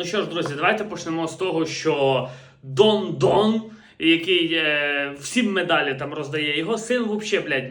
Ну що ж, друзі, давайте почнемо з того, що Дон Дон, який е, всі медалі там роздає, його син взагалі, блядь,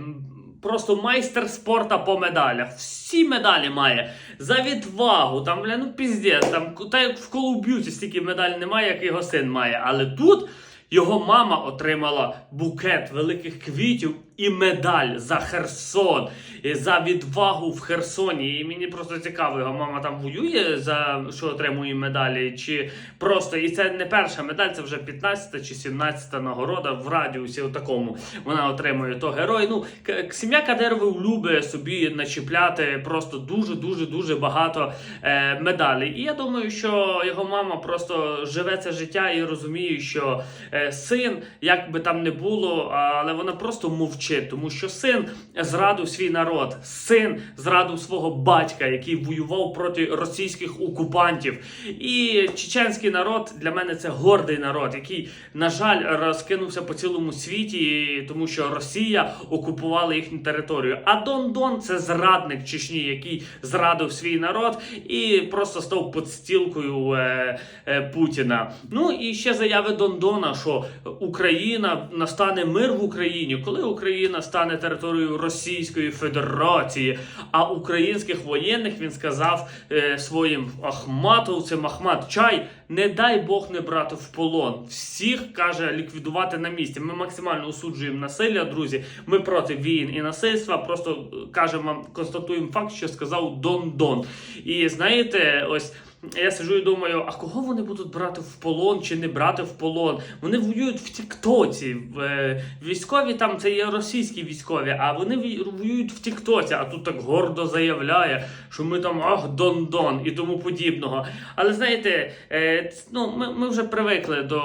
просто майстер спорта по медалях. Всі медалі має за відвагу, там, бля, ну піздець, там та як в Call of стільки медалей немає, як його син має. Але тут його мама отримала букет великих квітів і медаль за Херсон, і за відвагу в Херсоні. І мені просто цікаво, його мама там воює за що отримує медалі, чи просто і це не перша медаль, це вже 15 чи 17 нагорода в радіусі такому. Вона отримує то герой. Ну сім'я Кадирових любить собі начіпляти просто дуже дуже дуже багато е, медалей. І я думаю, що його мама просто живе це життя і розуміє, що е, син, як би там не було, але вона просто мовчить, тому що син зрадив свій народ, син зрадив свого батька, який воював проти російських окупантів. І чеченський народ для мене це гордий народ, який, на жаль, розкинувся по цілому світі, тому що Росія окупувала їхню територію. А Дон Дон це зрадник Чечні, який зрадив свій народ і просто став подстілкою е, е, Путіна. Ну і ще заяви Дондона, що Україна настане мир в Україні, коли Україна стане територією Російської Федерації. А українських воєнних він сказав е, своїм ахматовцям Ахмат Чай, не дай Бог не брати в полон. Всіх каже ліквідувати на місці. Ми максимально осуджуємо насилля, друзі. Ми проти війн і насильства. Просто е, кажемо констатуємо факт, що сказав Дон Дон. І знаєте, ось. Я сиджу і думаю, а кого вони будуть брати в полон чи не брати в полон? Вони воюють в Тіктоці. Е, військові там це є російські військові, а вони воюють в Тіктоці, а тут так гордо заявляє, що ми там ах, Дон-Дон і тому подібного. Але знаєте, е, ну, ми вже привикли до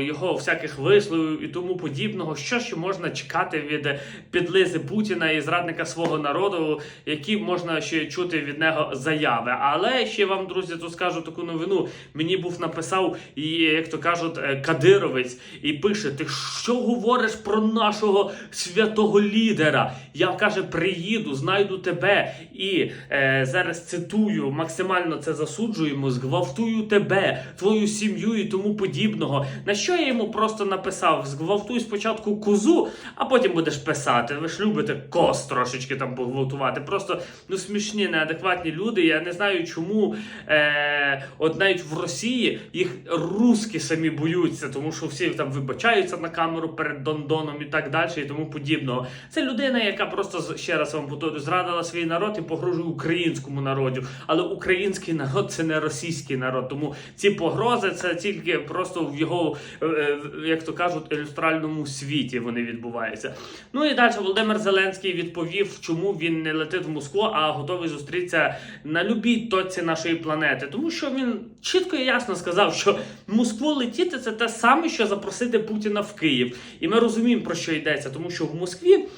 його всяких висловів і тому подібного. Що ще можна чекати від підлизи Путіна і зрадника свого народу, які можна ще чути від нього заяви. Але ще вам, друзі, тут скажу таку новину. Мені був написав, і, як то кажуть, е, кадировець, і пише: Ти що говориш про нашого святого лідера? Я каже, приїду, знайду тебе і е, зараз цитую, максимально це засуджуємо, зґвалтую тебе, твою сім'ю і тому подібного. На що я йому просто написав: зґвалтуй спочатку козу, а потім будеш писати. Ви ж любите коз трошечки там погвалтувати. Просто ну смішні, неадекватні люди. Я не знаю, чому е, от навіть в Росії їх русські самі боються, тому що всі там вибачаються на камеру перед Дондоном і так далі, і тому подібного. Це людина, яка просто ще раз вам повторю, зрадила свій народ і погрожує українському народу. Але український народ це не російський народ. Тому ці погрози це тільки просто в його, е, е, як то кажуть, ілюстральному світі вони відбуваються. Ну і далі Володимир Зеленський відповів, чому він не летить в Москву, а готовий зустрітися на любій точці нашої планети. Тому що він чітко і ясно сказав, що Москву летіти це те саме, що запросити Путіна в Київ. І ми розуміємо, про що йдеться, тому що в Москві.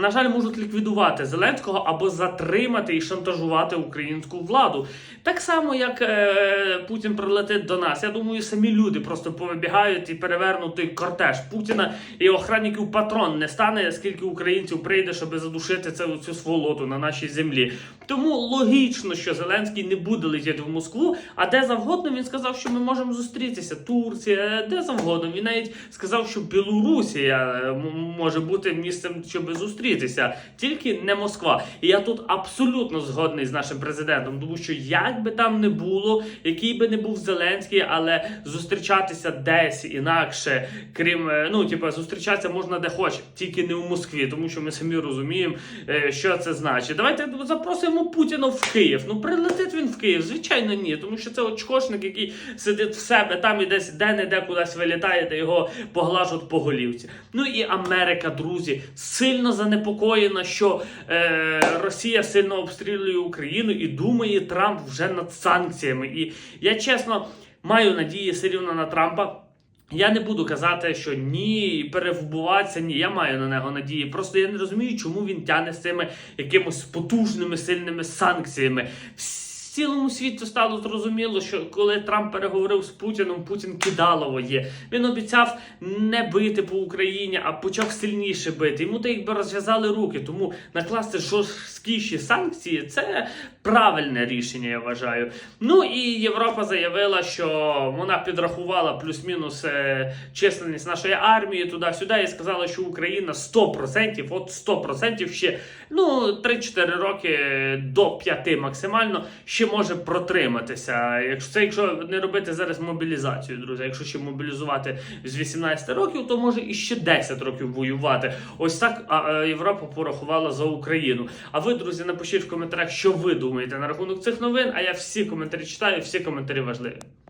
На жаль, можуть ліквідувати Зеленського або затримати і шантажувати українську владу. Так само, як е, Путін прилетить до нас. Я думаю, самі люди просто повибігають і перевернуть той кортеж Путіна і охранників патрон не стане, скільки українців прийде, щоб задушити цю, цю сволоту на нашій землі. Тому логічно, що Зеленський не буде летіти в Москву, а де завгодно він сказав, що ми можемо зустрітися. Турція, де завгодно. Він навіть сказав, що Білорусія е, може бути місцем, щоб зустрітися, тільки не Москва. І я тут абсолютно згодний з нашим президентом, тому що як би там не було, який би не був Зеленський, але зустрічатися десь інакше, крім е, ну, типу, зустрічатися можна де хоче, тільки не у Москві, тому що ми самі розуміємо, е, що це значить. Давайте запросимо Путіна в Київ. Ну прилетить він в Київ, звичайно, ні, тому що це очкошник, який сидить в себе там і десь де-не-де кудись вилітає, та його поглажуть по голівці. Ну і Америка, друзі, сильно занепокоєна, що е, Росія сильно обстрілює Україну і думає Трамп вже над санкціями. І я чесно маю надії все на Трампа. Я не буду казати, що ні, перевбуватися, ні. Я маю на нього надії. Просто я не розумію, чому він тяне з цими якимось потужними сильними санкціями. Цілому світу стало зрозуміло, що коли Трамп переговорив з Путіном, Путін кидалово є. Він обіцяв не бити по Україні, а почав сильніше бити. Йому то якби розв'язали руки. Тому накласти жорсткіші санкції це правильне рішення, я вважаю. Ну і Європа заявила, що вона підрахувала плюс-мінус е, численність нашої армії туди-сюди і сказала, що Україна 100%, от 100% ще ну 3-4 роки до 5 максимально ще може протриматися. Якщо це якщо не робити зараз мобілізацію, друзі, якщо ще мобілізувати з 18 років, то може і ще 10 років воювати. Ось так а, Європа порахувала за Україну. А ви, друзі, напишіть в коментарях, що ви думаєте на рахунок цих новин. А я всі коментарі читаю, всі коментарі важливі.